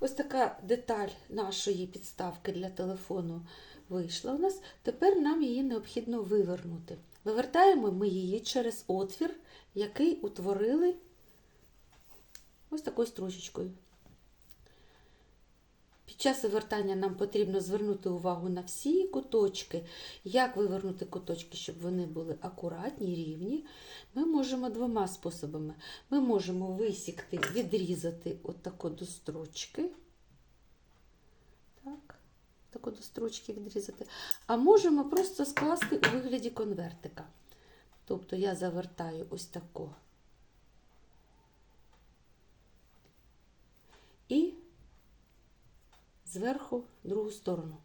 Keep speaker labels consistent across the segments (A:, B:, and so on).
A: Ось така деталь нашої підставки для телефону вийшла у нас. Тепер нам її необхідно вивернути. Вивертаємо ми її через отвір, який утворили ось такою стружечкою. Під час вивертання нам потрібно звернути увагу на всі куточки. Як вивернути куточки, щоб вони були акуратні, рівні, ми можемо двома способами. Ми можемо висікти, відрізати отако до строчки. Так, тако до строчки відрізати. А можемо просто скласти у вигляді конвертика. Тобто я завертаю ось тако. І зверху другу сторону.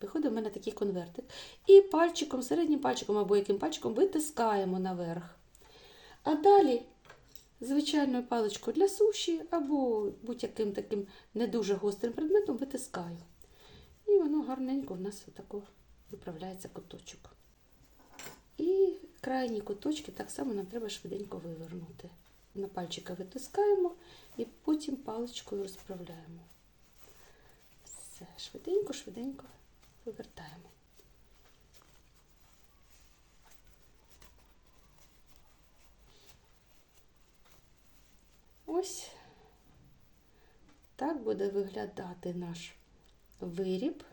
A: Виходить в мене такий конвертик. І пальчиком, середнім пальчиком або яким пальчиком витискаємо наверх. А далі звичайною паличкою для суші або будь-яким таким не дуже гострим предметом витискаю. І воно гарненько в нас отако виправляється куточок. І крайні куточки так само нам треба швиденько вивернути. На пальчика витискаємо і потім паличкою розправляємо. Все, швиденько, швиденько вивертаємо. Ось так буде виглядати наш виріб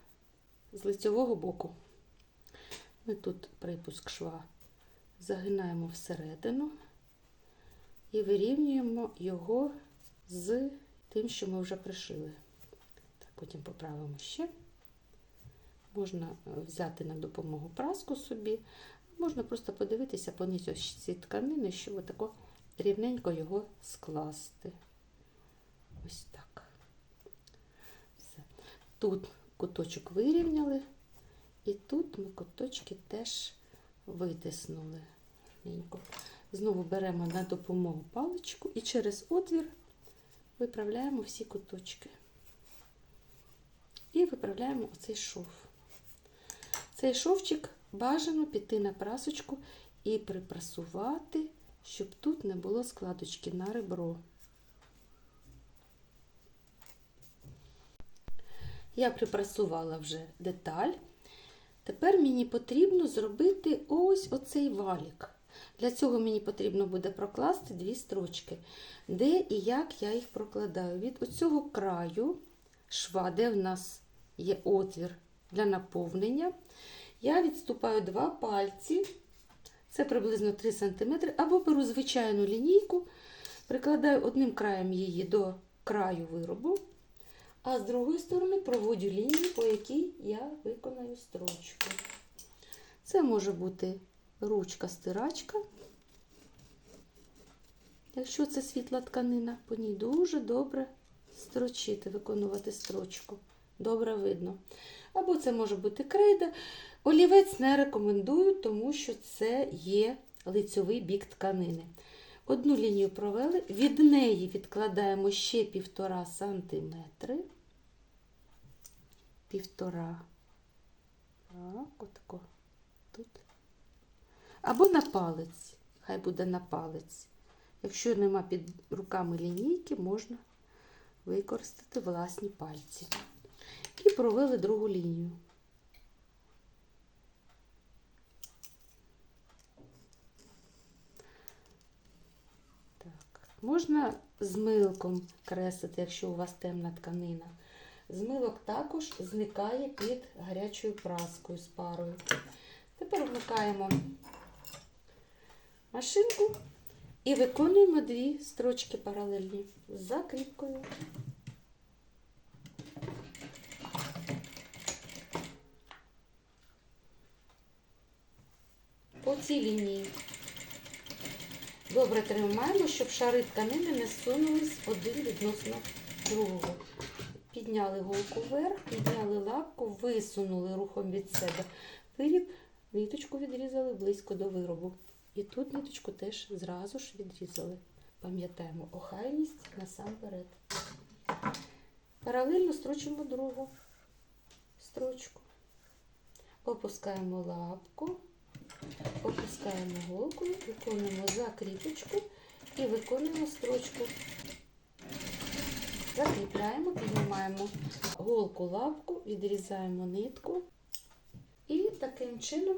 A: з лицьового боку. Ми тут припуск шва загинаємо всередину і вирівнюємо його з тим, що ми вже пришили. Потім поправимо ще. Можна взяти на допомогу праску собі, можна просто подивитися по ці тканини, щоб отако рівненько його скласти. Ось так. Все. Тут куточок вирівняли, і тут ми куточки теж витиснули. Знову беремо на допомогу паличку і через отвір виправляємо всі куточки. І виправляємо оцей шов. Цей шовчик бажано піти на прасочку і припрасувати, щоб тут не було складочки на ребро. Я припрасувала вже деталь. Тепер мені потрібно зробити ось оцей валік. Для цього мені потрібно буде прокласти дві строчки, де і як я їх прокладаю. Від оцього краю шва, де в нас є отвір для наповнення, я відступаю два пальці, це приблизно 3 см, або беру звичайну лінійку, прикладаю одним краєм її до краю виробу, а з другої сторони проводжу лінію, по якій я виконаю строчку. Це може бути ручка-стирачка. Якщо це світла тканина, по ній дуже добре строчити, виконувати строчку. Добре видно. Або це може бути крейда. Олівець не рекомендую, тому що це є лицьовий бік тканини. Одну лінію провели, від неї відкладаємо ще півтора сантиметри. Півтора. Так, отако. Тут. Або на палець. Хай буде на палець. Якщо нема під руками лінійки, можна використати власні пальці. І провели другу лінію. Так. Можна з милком креслити, якщо у вас темна тканина. Змилок також зникає під гарячою праскою з парою. Тепер вмикаємо машинку і виконуємо дві строчки паралельні з закріпкою. По цій лінії добре тримаємо, щоб шари тканини не сунулись один відносно другого. Підняли голку вверх, підняли лапку, висунули рухом від себе виріб, ниточку відрізали близько до виробу. І тут ниточку теж зразу ж відрізали. Пам'ятаємо, охайність насамперед. Паралельно строчимо другу строчку. Опускаємо лапку, опускаємо голку, виконуємо закріпочку і виконуємо строчку. закріпляємо, піднімаємо голку лапку, відрізаємо нитку. І таким чином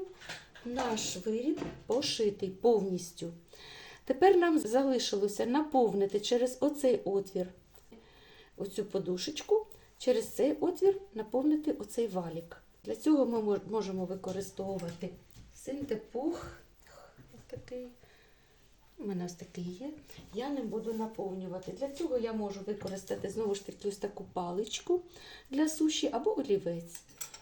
A: наш виріб пошитий повністю. Тепер нам залишилося наповнити через оцей отвір оцю подушечку, через цей отвір наповнити оцей валік. Для цього ми можемо використовувати синтепух. Такий. У мене ось такий є. Я не буду наповнювати. Для цього я можу використати знову ж таки ось таку паличку для суші або олівець.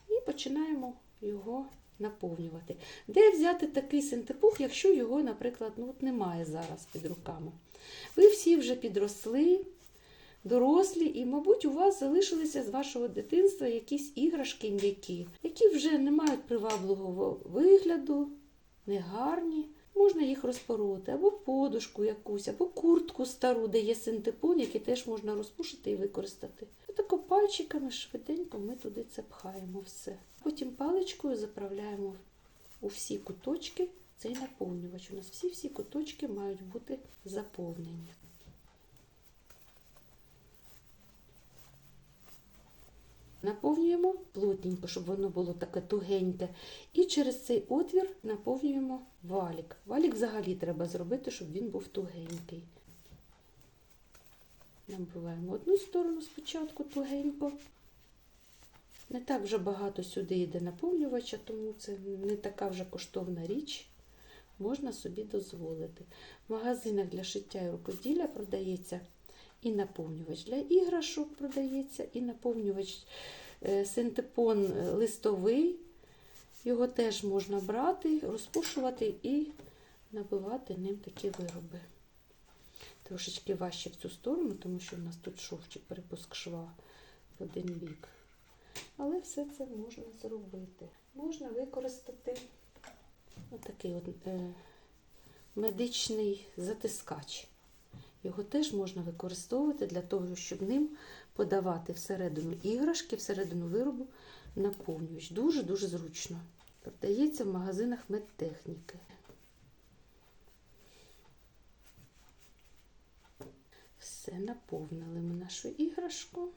A: І починаємо його наповнювати. Де взяти такий синтепух, якщо його, наприклад, ну, от немає зараз під руками? Ви всі вже підросли, дорослі, і, мабуть, у вас залишилися з вашого дитинства якісь іграшки м'які, які вже не мають привабливого вигляду, негарні. Можна їх розпороти, або подушку якусь, або куртку стару, де є синтепон, який теж можна розпушити і використати. Пальчиками швиденько ми туди це пхаємо все. Потім паличкою заправляємо у всі куточки цей наповнювач. У нас всі-всі куточки мають бути заповнені. Наповнюємо плотненько, щоб воно було таке тугеньке. І через цей отвір наповнюємо валік. Валік взагалі треба зробити, щоб він був тугенький. Набиваємо одну сторону спочатку тугенько. Не так вже багато сюди йде наповнювача, тому це не така вже коштовна річ. Можна собі дозволити. В магазинах для шиття і рукоділля продається і наповнювач для іграшок продається, і наповнювач е, синтепон е, листовий. Його теж можна брати, розпушувати і набивати ним такі вироби. Трошечки важче в цю сторону, тому що в нас тут шовчик, перепуск шва в один бік. Але все це можна зробити. Можна використати отакий от, е, медичний затискач. Його теж можна використовувати для того, щоб ним подавати всередину іграшки, всередину виробу наповнювач. Дуже-дуже зручно. Продається в магазинах медтехніки. Все, наповнили ми нашу іграшку.